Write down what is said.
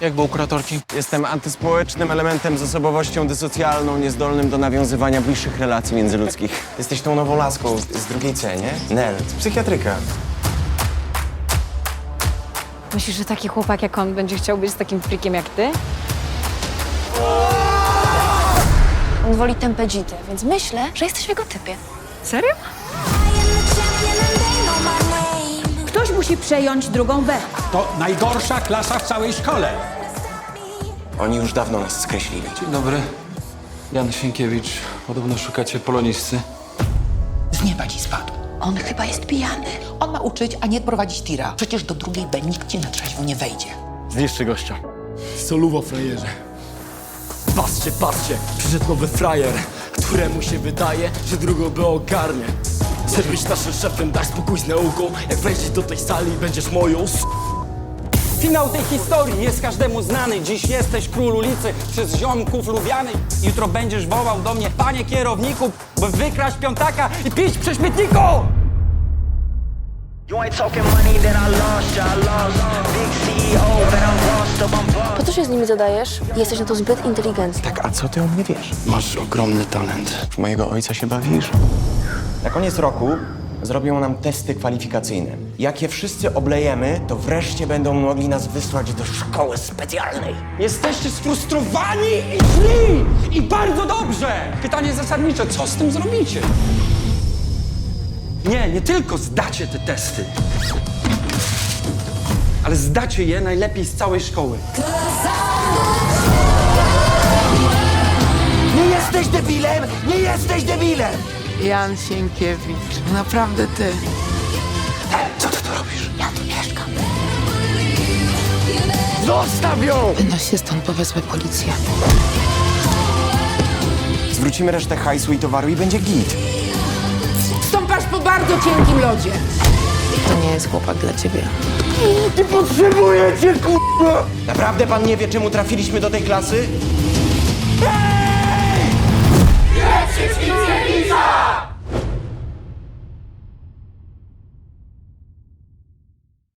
Jak było u kuratorki? Jestem antyspołecznym elementem z osobowością dysocjalną, niezdolnym do nawiązywania bliższych relacji międzyludzkich. Jesteś tą nową laską z drugiej C, nie? Nel, psychiatryka. Myślisz, że taki chłopak jak on będzie chciał być z takim frikiem jak ty? On woli tempedzity, więc myślę, że jesteś w jego typie. Serio? Musi przejąć drugą B. To najgorsza klasa w całej szkole. Oni już dawno nas skreślili. Dzień dobry. Jan Sienkiewicz. Podobno szukacie polonisty. Z nieba ci spadł. On chyba jest pijany. On ma uczyć, a nie prowadzić tira. Przecież do drugiej B nikt ci na trzeźwo nie wejdzie. Zniszczy gościa. Soluwo, frajerze. Patrzcie, patrzcie, przyszedł nowy frajer, któremu się wydaje, że drugą by ogarnie. Chcesz być naszym szefem, daj spokój z nauką, jak wejdziesz do tej sali, będziesz moją s... Finał tej historii jest każdemu znany. Dziś jesteś król ulicy, przez ziomków lubiany. Jutro będziesz wołał do mnie, panie kierowniku, by wykraść piątaka i pić przy śmietniku! You ain't talking money, then I lost ya, I lost. Z nimi zadajesz? Jesteś na to zbyt inteligentny. Tak, a co ty o mnie wiesz? Masz ogromny talent. W mojego ojca się bawisz? Na koniec roku zrobią nam testy kwalifikacyjne. Jak je wszyscy oblejemy, to wreszcie będą mogli nas wysłać do szkoły specjalnej. Jesteście sfrustrowani i źli! I bardzo dobrze! Pytanie zasadnicze, co z tym zrobicie? Nie, nie tylko zdacie te testy, ale zdacie je najlepiej z całej szkoły. Nie jesteś debilem! Nie jesteś debilem! Jan Sienkiewicz. Naprawdę ty. Co ty tu robisz? Zostaw ją! Wynoś się stąd, bo wezmę policję. Zwrócimy resztę hajsu i towaru i będzie git. Stąpasz po bardzo cienkim lodzie. To nie jest chłopak dla ciebie. Naprawdę pan nie wie, czemu trafiliśmy do tej klasy?